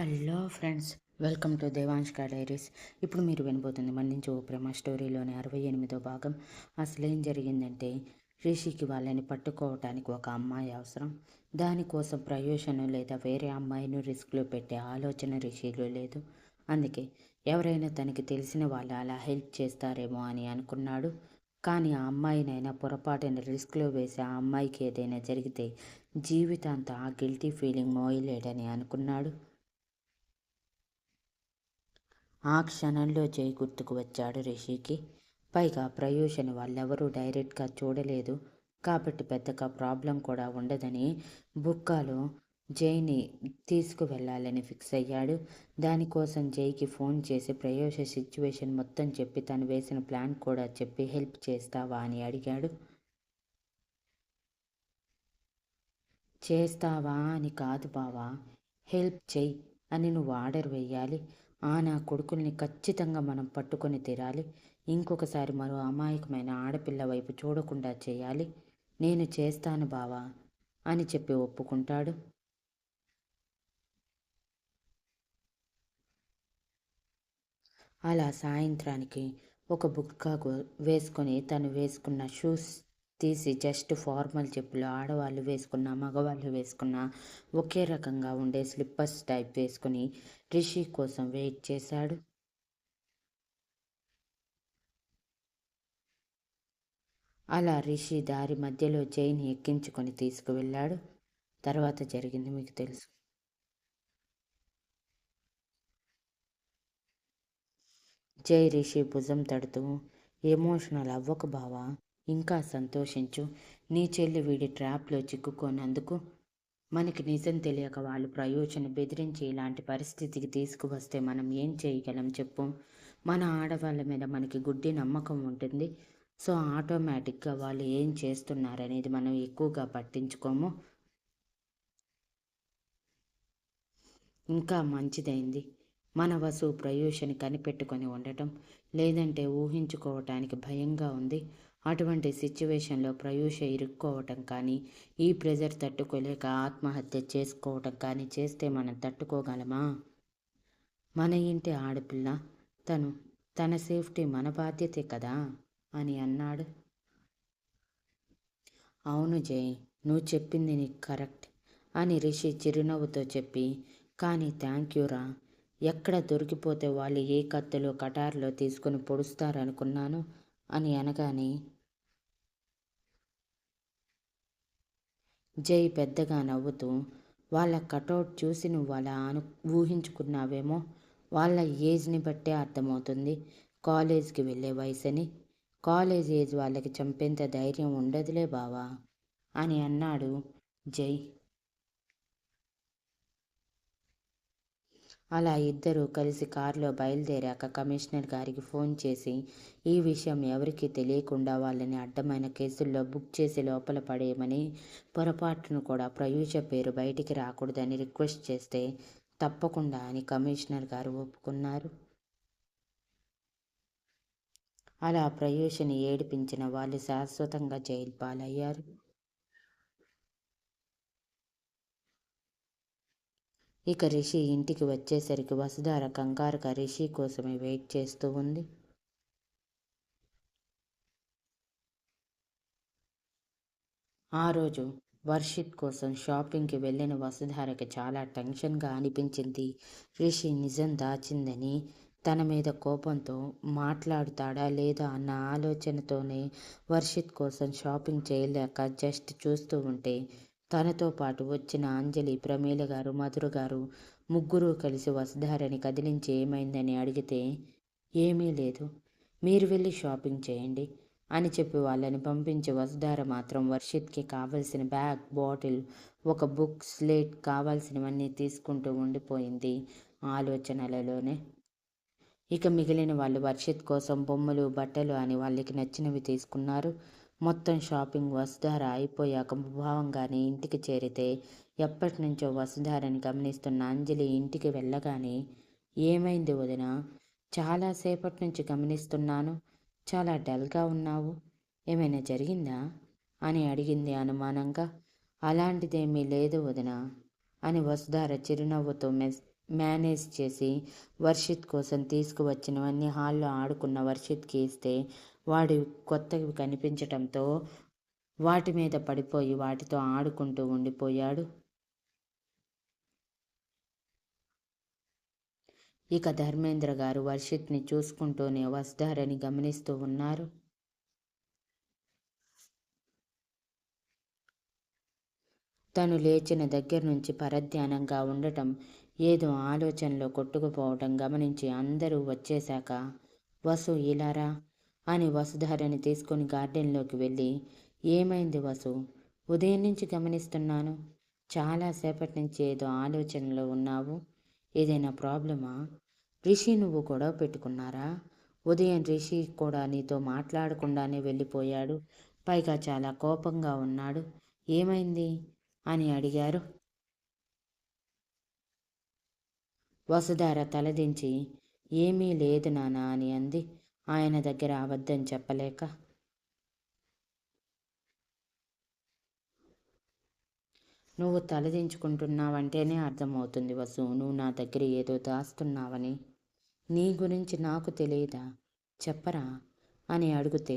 Hello friends welcome to దేవాంష్కా diaries. ఇప్పుడు మీరు వినబోతుంది మన్నించి ఓ ప్రేమ స్టోరీలోని అరవై ఎనిమిదో భాగం. అసలు ఏం జరిగిందంటే రిషికి వాళ్ళని పట్టుకోవటానికి ఒక అమ్మాయి అవసరం. దానికోసం ప్రయోజనం లేదా వేరే అమ్మాయిని రిస్క్లో పెట్టే ఆలోచన రిషిలో లేదు. అందుకే ఎవరైనా తనకి తెలిసిన వాళ్ళు అలా హెల్ప్ చేస్తారేమో అని అనుకున్నాడు. కానీ ఆ అమ్మాయినైనా పొరపాటున రిస్క్లో వేసి ఆ అమ్మాయికి ఏదైనా జరిగితే జీవితాంతం ఆ గిల్టీ ఫీలింగ్ మోయలేడని అనుకున్నాడు. ఆ క్షణంలో జై గుర్తుకు వచ్చాడు రిషికి. పైగా ప్రయూషని వాళ్ళెవరూ డైరెక్ట్గా చూడలేదు. కాబట్టి పెద్దగా ప్రాబ్లం కూడా ఉండదని బుక్కాలో జైని తీసుకువెళ్ళాలని ఫిక్స్ అయ్యాడు. దానికోసం జైకి ఫోన్ చేసి ప్రయోష సిచ్యువేషన్ మొత్తం చెప్పి తను వేసిన ప్లాన్ కూడా చెప్పి హెల్ప్ చేస్తావా అని అడిగాడు. చేస్తావా అని కాదు బావా హెల్ప్ చెయ్యి అని నువ్వు ఆర్డర్ వేయాలి. ఆ నా కొడుకుల్ని ఖచ్చితంగా మనం పట్టుకొని తీరాలి. ఇంకొకసారి మరో అమాయకమైన ఆడపిల్ల వైపు చూడకుండా చేయాలి. నేను చేస్తాను బావా అని చెప్పి ఒప్పుకుంటాడు. అలా సాయంత్రానికి ఒక బుక్క వేసుకొని తను వేసుకున్న షూస్ తీసి జస్ట్ ఫార్మల్ చెప్పులు ఆడవాళ్ళు వేసుకున్న మగవాళ్ళు వేసుకున్న ఒకే రకంగా ఉండే స్లిప్పర్స్ టైప్ వేసుకుని రిషి కోసం వెయిట్ చేశాడు. అలా రిషి దారి మధ్యలో జైని ఎక్కించుకొని తీసుకువెళ్ళాడు. తర్వాత జరిగింది మీకు తెలుసు. జై రిషి భుజం తడుతూ ఎమోషనల్ అవ్వకు బావా. ఇంకా సంతోషించు. నీ చెల్లి వీడి ట్రాప్లో చిక్కుకోనందుకు మనకి నిజం తెలియక వాళ్ళు ప్రయోజన బెదిరించి ఇలాంటి పరిస్థితికి తీసుకువస్తే మనం ఏం చేయగలం చెప్పు. మన ఆడవాళ్ళ మీద మనకి గుడ్డి నమ్మకం ఉంటుంది. సో ఆటోమేటిక్గా వాళ్ళు ఏం చేస్తున్నారనేది మనం ఎక్కువగా పట్టించుకోము. ఇంకా మంచిదైంది. మన వసు ప్రయోషని కనిపెట్టుకొని ఉండటం లేదంటే ఊహించుకోవటానికి భయంగా ఉంది. అటువంటి సిచ్యువేషన్లో ప్రయూష ఇరుక్కోవటం కానీ ఈ ప్రెజర్ తట్టుకోలేక ఆత్మహత్య చేసుకోవటం కానీ చేస్తే మనం తట్టుకోగలమా? మన ఇంటి ఆడపిల్ల తను తన సేఫ్టీ మన బాధ్యతే కదా? అని అన్నాడు. అవును జై నువ్వు చెప్పింది నీకు కరెక్ట్ అని రిషి చిరునవ్వుతో చెప్పి కానీ థ్యాంక్ యూరా ఎక్కడ దొరికిపోతే వాళ్ళు ఏ కత్తులో కటార్లో తీసుకుని పొడుస్తారనుకున్నాను. అని అనగానే జై పెద్దగా నవ్వుతూ వాళ్ళ కటౌట్ చూసి నువ్వు అలా అను ఊహించుకున్నావేమో? వాళ్ళ ఏజ్ని బట్టే అర్థమవుతుంది. కాలేజ్కి వెళ్ళే వయసని. కాలేజ్ ఏజ్ వాళ్ళకి చంపేంత ధైర్యం ఉండదులే బావా అని అన్నాడు జై. అలా ఇద్దరూ కలిసి కారులో బయలుదేరాక కమిషనర్ గారికి ఫోన్ చేసి ఈ విషయం ఎవరికీ తెలియకుండా వాళ్ళని అడ్డమైన కేసుల్లో బుక్ చేసి లోపల పడేయమని పొరపాటును కూడా ప్రయూష పేరు బయటికి రాకూడదని రిక్వెస్ట్ చేస్తే తప్పకుండా అని కమిషనర్ గారు ఒప్పుకున్నారు. అలా ప్రయూషని ఏడిపించిన వాళ్ళు శాశ్వతంగా జైలు పాలయ్యారు. ఇక రిషి ఇంటికి వచ్చేసరికి వసుధార కంగారుగా రిషి కోసమే వెయిట్ చేస్తూ ఉంది. ఆ రోజు వర్షిత్ కోసం షాపింగ్కి వెళ్ళిన వసుధారకి చాలా టెన్షన్గా అనిపించింది. రిషి నిజం దాచిందని తన మీద కోపంతో మాట్లాడుతాడా లేదా అన్న ఆలోచనతోనే వర్షిత్ కోసం షాపింగ్ చేయలేక జస్ట్ చూస్తూ ఉంటే తనతో పాటు వచ్చిన అంజలి ప్రమీల గారు మధుర గారు ముగ్గురు కలిసి వసుధారని కదిలించి ఏమైందని అడిగితే ఏమీ లేదు. మీరు వెళ్ళి షాపింగ్ చేయండి అని చెప్పి వాళ్ళని పంపించి వసుధార మాత్రం వర్షిత్కి కావలసిన బ్యాగ్ బాటిల్ ఒక బుక్ స్లేట్ కావాల్సినవన్నీ తీసుకుంటూ ఉండిపోయింది ఆలోచనలలోనే. ఇక మిగిలిన వాళ్ళు వర్షిత్ కోసం బొమ్మలు బట్టలు అని వాళ్ళకి నచ్చినవి తీసుకున్నారు. మొత్తం షాపింగ్ వసుధార అయిపోయాక భావంగానే ఇంటికి చేరితే ఎప్పటి నుంచో వసుధారని గమనిస్తున్న అంజలి ఇంటికి వెళ్ళగానే ఏమైంది వదిన? చాలాసేపటి నుంచి గమనిస్తున్నాను. చాలా డల్గా ఉన్నావు. ఏమైనా జరిగిందా? అని అడిగింది అనుమానంగా. అలాంటిదేమీ లేదు వదిన అని వసుధార చిరునవ్వుతో మెస్ మేనేజ్ చేసి వర్షిత్ కోసం తీసుకువచ్చినవన్నీ హాల్లో ఆడుకున్న వర్షిత్కి ఇస్తే వాడి కొత్తవి కనిపించటంతో వాటి మీద పడిపోయి వాటితో ఆడుకుంటూ ఉండిపోయాడు. ఇక ధర్మేంద్ర గారు వర్షిత్ని చూసుకుంటూనే వస్తారని గమనిస్తూ ఉన్నారు. తను లేచిన దగ్గర నుంచి పరధ్యానంగా ఉండటం ఏదో ఆలోచనలో కొట్టుకుపోవటం గమనించి అందరూ వచ్చేశాక వసు ఇలారా అని వసుధారని తీసుకొని గార్డెన్లోకి వెళ్ళి ఏమైంది వసు? ఉదయం నుంచి గమనిస్తున్నాను. చాలాసేపటి నుంచి ఏదో ఆలోచనలో ఉన్నావు. ఏదైనా ప్రాబ్లమా? రిషి నువ్వు గొడవ పెట్టుకున్నారా? ఉదయం రిషి కూడా నీతో మాట్లాడకుండానే వెళ్ళిపోయాడు. పైగా చాలా కోపంగా ఉన్నాడు. ఏమైంది? అని అడిగారు. వసుధార తలదించి ఏమీ లేదు నానా అని అంది. ఆయన దగ్గర అబద్ధం చెప్పలేక నువ్వు తలదించుకుంటున్నావంటేనే అర్థమవుతుంది వసు. నువ్వు నా దగ్గర ఏదో దాస్తున్నావని. నీ గురించి నాకు తెలియదా? చెప్పరా? అని అడిగితే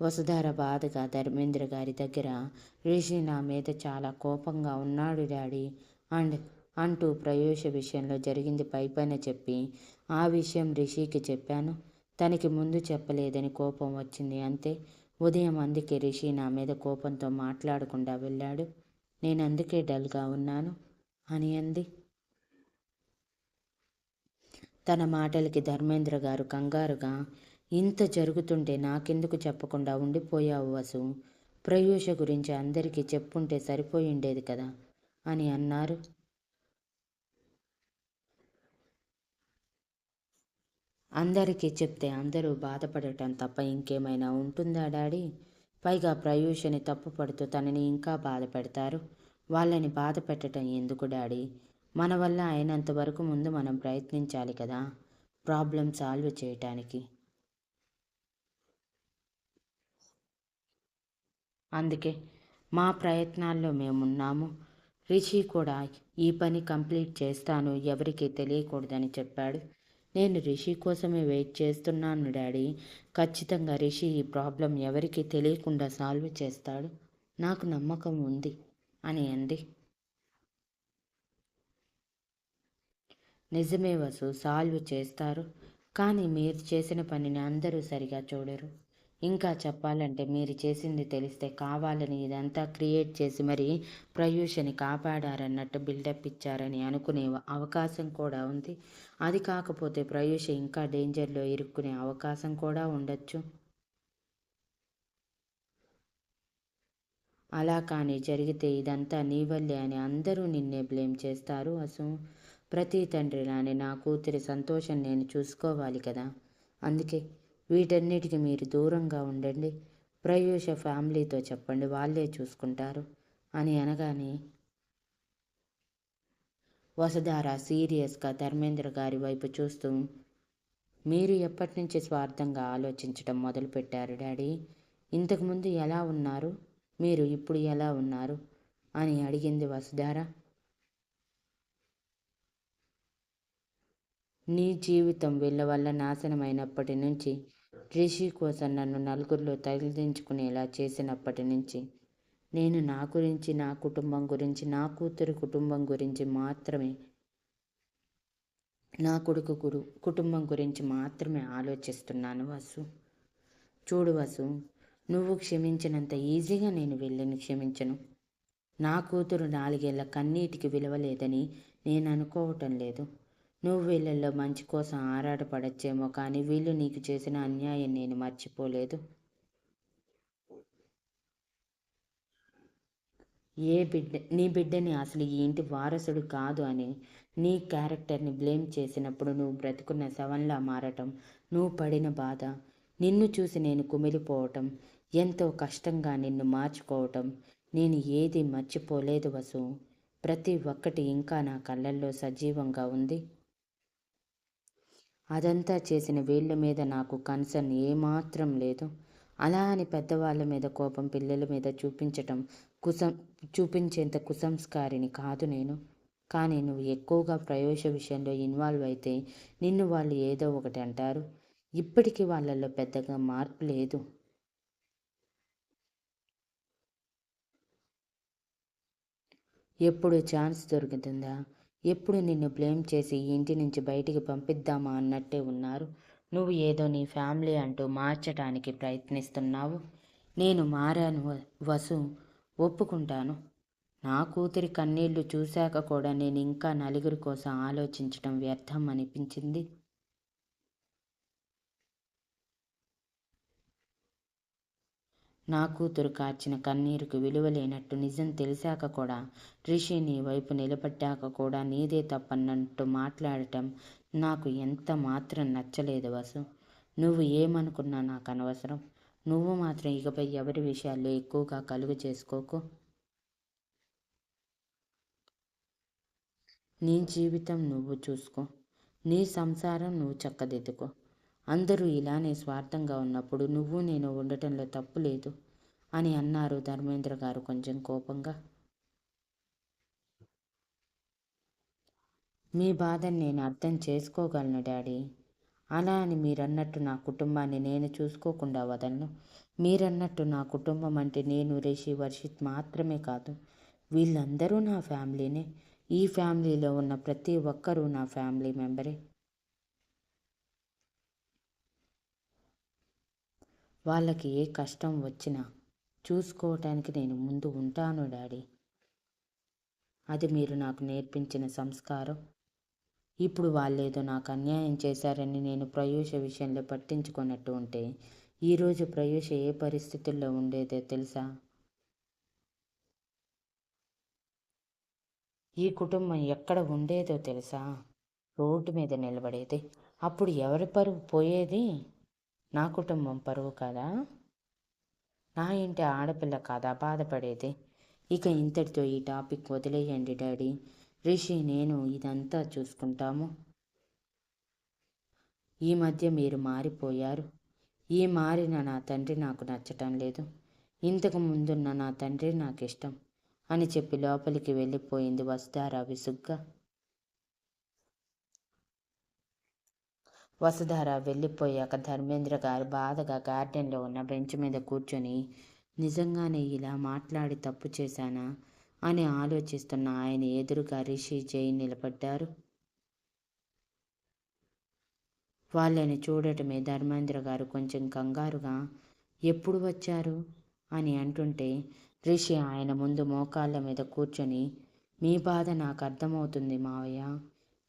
వసుధార బాధగా ధర్మేంద్ర గారి దగ్గర రిషి నా మీద చాలా కోపంగా ఉన్నాడు డాడీ అండ్ అంటూ ప్రయోష విషయంలో జరిగింది పైపైన చెప్పి ఆ విషయం రిషికి చెప్పాను. తనకి ముందు చెప్పలేదని కోపం వచ్చింది. అంతే. ఉదయం అందుకే రిషి నా మీద కోపంతో మాట్లాడకుండా వెళ్ళాడు. నేను అందుకే డల్గా ఉన్నాను అని అంది. తన మాటలకి ధర్మేంద్ర గారు కంగారుగా ఇంత జరుగుతుంటే నాకెందుకు చెప్పకుండా ఉండిపోయావు వసు? ప్రయూష గురించి అందరికీ చెప్పుంటే సరిపోయిండేది కదా అని అన్నారు. అందరికీ చెప్తే అందరూ బాధపడటం తప్ప ఇంకేమైనా ఉంటుందా డాడీ? పైగా ప్రయూషని తప్పుపడుతూ తనని ఇంకా బాధ పెడతారు. వాళ్ళని బాధ పెట్టడం ఎందుకు డాడీ? మన వల్ల అయినంత వరకు ముందు మనం ప్రయత్నించాలి కదా ప్రాబ్లం సాల్వ్ చేయటానికి. అందుకే మా ప్రయత్నాల్లో మేమున్నాము. రిషి కూడా ఈ పని కంప్లీట్ చేస్తాను ఎవరికీ తెలియకూడదని చెప్పాడు. నేను రిషి కోసమే వెయిట్ చేస్తున్నాను డాడీ. ఖచ్చితంగా రిషి ఈ ప్రాబ్లం ఎవరికీ తెలియకుండా సాల్వ్ చేస్తాడు. నాకు నమ్మకం ఉంది అని అంది. నిజమే వసు సాల్వ్ చేస్తారు. కానీ మీరు చేసిన పనిని అందరూ సరిగా చూడరు. ఇంకా చెప్పాలంటే మీరు చేసింది తెలిస్తే కావాలని ఇదంతా క్రియేట్ చేసి మరి ప్రయూషని కాపాడారన్నట్టు బిల్డప్ ఇచ్చారని అనుకునే అవకాశం కూడా ఉంది. అది కాకపోతే ప్రయూష ఇంకా డేంజర్లో ఇరుక్కునే అవకాశం కూడా ఉండొచ్చు. అలా కానీ జరిగితే ఇదంతా నీ వల్లే అని అందరూ నిన్నే బ్లేమ్ చేస్తారు అసు. ప్రతి తండ్రిలానే నా కూతురి సంతోషం నేను చూసుకోవాలి కదా. అందుకే వీటన్నిటికి మీరు దూరంగా ఉండండి. ప్రయూష ఫ్యామిలీతో చెప్పండి. వాళ్ళే చూసుకుంటారు. అని అనగానే వసుధార సీరియస్గా ధర్మేంద్ర గారి వైపు చూస్తూ మీరు ఎప్పటి నుంచి స్వార్థంగా ఆలోచించడం మొదలుపెట్టారు డాడీ? ఇంతకుముందు ఎలా ఉన్నారు? మీరు ఇప్పుడు ఎలా ఉన్నారు? అని అడిగింది వసుధార. నీ జీవితం వీళ్ళ వల్ల నాశనమైనప్పటి నుంచి రిషి కోసం నన్ను నలుగురిలో తగిలించుకునేలా చేసినప్పటి నుంచి నేను నా గురించి నా కుటుంబం గురించి నా కూతురు కుటుంబం గురించి మాత్రమే నా కొడుకు గురు కుటుంబం గురించి మాత్రమే ఆలోచిస్తున్నాను వసు. చూడు వసు నువ్వు క్షమించినంత ఈజీగా నేను వెళ్ళని క్షమించను. నా కూతురు నాలుగేళ్ళ కన్నీటికి విలువలేదని నేను అనుకోవటం లేదు. నువ్వు వీళ్ళల్లో మంచి కోసం ఆరాటపడచ్చేమో కానీ వీళ్ళు నీకు చేసిన అన్యాయం నేను మర్చిపోలేదు. ఏ బిడ్డ నీ బిడ్డని అసలు ఈ ఇంటి వారసుడు కాదు అని నీ క్యారెక్టర్ని బ్లేమ్ చేసినప్పుడు నువ్వు బ్రతుకున్న శవంలా మారటం నువ్వు పడిన బాధ నిన్ను చూసి నేను కుమిలిపోవటం ఎంతో కష్టంగా నిన్ను మార్చుకోవటం నేను ఏది మర్చిపోలేదు వసు. ప్రతి ఒక్కటి ఇంకా నా కళ్ళల్లో సజీవంగా ఉంది. అదంతా చేసిన వీళ్ళ మీద నాకు కన్సర్న్ ఏమాత్రం లేదు. అలా అని పెద్దవాళ్ళ మీద కోపం పిల్లల మీద చూపించటం కుసం చూపించేంత కుసంస్కారిని కాదు నేను. కానీ నువ్వు ఎక్కువగా ప్రయోజ విషయంలో ఇన్వాల్వ్ అయితే నిన్ను వాళ్ళు ఏదో ఒకటి అంటారు. ఇప్పటికీ వాళ్ళల్లో పెద్దగా మార్పు లేదు. ఎప్పుడు ఛాన్స్ దొరుకుతుందా? ఎప్పుడు నిన్ను బ్లేమ్ చేసి ఇంటి నుంచి బయటికి పంపిద్దామా అన్నట్టే ఉన్నారు. నువ్వు ఏదో నీ ఫ్యామిలీ అంటూ మార్చడానికి ప్రయత్నిస్తున్నావు. నేను మారాను వసు ఒప్పుకుంటాను. నా కూతురి కన్నీళ్ళు చూశాక కూడా నేను ఇంకా నలుగురి కోసం ఆలోచించడం వ్యర్థం అనిపించింది. నా కూతురు కార్చిన కన్నీరుకు విలువలేనట్టు నిజం తెలిసాక కూడా రిషి నీ వైపు నిలబడ్డాక కూడా నీదే తప్పన్నట్టు మాట్లాడటం నాకు ఎంత మాత్రం నచ్చలేదు వసు. నువ్వు ఏమనుకున్నా నాకు అనవసరం. నువ్వు మాత్రం ఇకపై ఎవరి విషయాల్లో ఎక్కువగా కలుగు చేసుకోకు. నీ జీవితం నువ్వు చూసుకో. నీ సంసారం నువ్వు చక్కదిద్దుకో. అందరూ ఇలానే స్వార్థంగా ఉన్నప్పుడు నువ్వు నేను ఉండటంలో తప్పు లేదు అని అన్నారు ధర్మేంద్ర గారు కొంచెం కోపంగా. మీ బాధని నేను అర్థం చేసుకోగలను డాడీ. అలా అని మీరన్నట్టు నా కుటుంబాన్ని నేను చూసుకోకుండా వదలను. మీరన్నట్టు నా కుటుంబం అంటే నేను రిషి వర్షిత్ మాత్రమే కాదు వీళ్ళందరూ నా ఫ్యామిలీనే. ఈ ఫ్యామిలీలో ఉన్న ప్రతి ఒక్కరూ నా ఫ్యామిలీ మెంబరే. వాళ్ళకి ఏ కష్టం వచ్చినా చూసుకోవటానికి నేను ముందు ఉంటాను డాడీ. అది మీరు నాకు నేర్పించిన సంస్కారం. ఇప్పుడు వాళ్ళేదో నాకు అన్యాయం చేశారని నేను ప్రయూష విషయంలో పట్టించుకున్నట్టు ఉంటే ఈరోజు ప్రయూష ఏ పరిస్థితుల్లో ఉండేదో తెలుసా? ఈ కుటుంబం ఎక్కడ ఉండేదో తెలుసా? రోడ్డు మీద నిలబడేది. అప్పుడు ఎవరి పరువు పోయేది? నా కుటుంబం పరువు కదా? నా ఇంటి ఆడపిల్ల కాదా బాధపడేది? ఇక ఇంతటితో ఈ టాపిక్ వదిలేయండి డాడీ. రిషి నేను ఇదంతా చూసుకుంటాము. ఈ మధ్య మీరు మారిపోయారు. ఈ మారిన నా తండ్రి నాకు నచ్చటం లేదు. ఇంతకు ముందున్న నా తండ్రి నాకు ఇష్టం అని చెప్పి లోపలికి వెళ్ళిపోయింది వస్తారా విసుగ్గా. వసుధార వెళ్ళిపోయాక ధర్మేంద్ర గారు బాధగా గార్డెన్లో ఉన్న బెంచ్ మీద కూర్చొని నిజంగానే ఇలా మాట్లాడి తప్పు చేశానా? అని ఆలోచిస్తున్న ఆయన ఎదురుగా రిషి జైన్ నిలబడ్డారు. వాళ్ళని చూడటమే ధర్మేంద్ర గారు కొంచెం కంగారుగా ఎప్పుడు వచ్చారు? అని అంటుంటే రిషి ఆయన ముందు మోకాళ్ళ మీద కూర్చొని మీ బాధ నాకు అర్థమవుతుంది మావయ్య.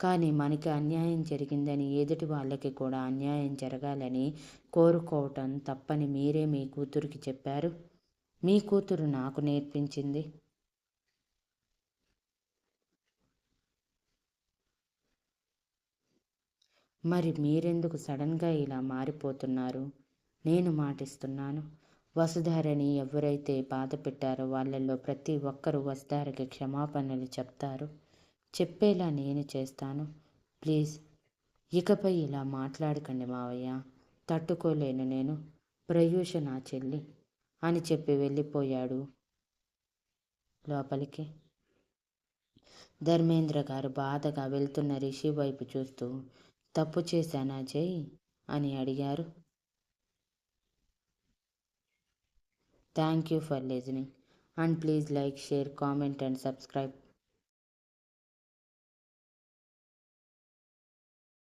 కానీ మనకి అన్యాయం జరిగిందని ఎదుటి వాళ్ళకి కూడా అన్యాయం జరగాలని కోరుకోవటం తప్పని మీరే మీ కూతురికి చెప్పారు. మీ కూతురు నాకు నేర్పించింది. మరి మీరెందుకు సడన్గా ఇలా మారిపోతున్నారు? నేను మాటిస్తున్నాను. వసుధారని ఎవరైతే బాధ పెట్టారో వాళ్ళల్లో ప్రతి ఒక్కరూ వసుధారకి క్షమాపణలు చెప్తారు. చెప్పేలా నేను చేస్తాను. ప్లీజ్. ఇకపై ఇలా మాట్లాడకండి మావయ్య. తట్టుకోలేను నేను. ప్రయూష నా చెల్లి అని చెప్పి వెళ్ళిపోయాడు లోపలికి. ధర్మేంద్ర గారు బాధగా వెళ్తున్న రిషి వైపు చూస్తూ తప్పు చేశానా జై? అని అడిగారు. Thank you for listening. And please like share comment and subscribe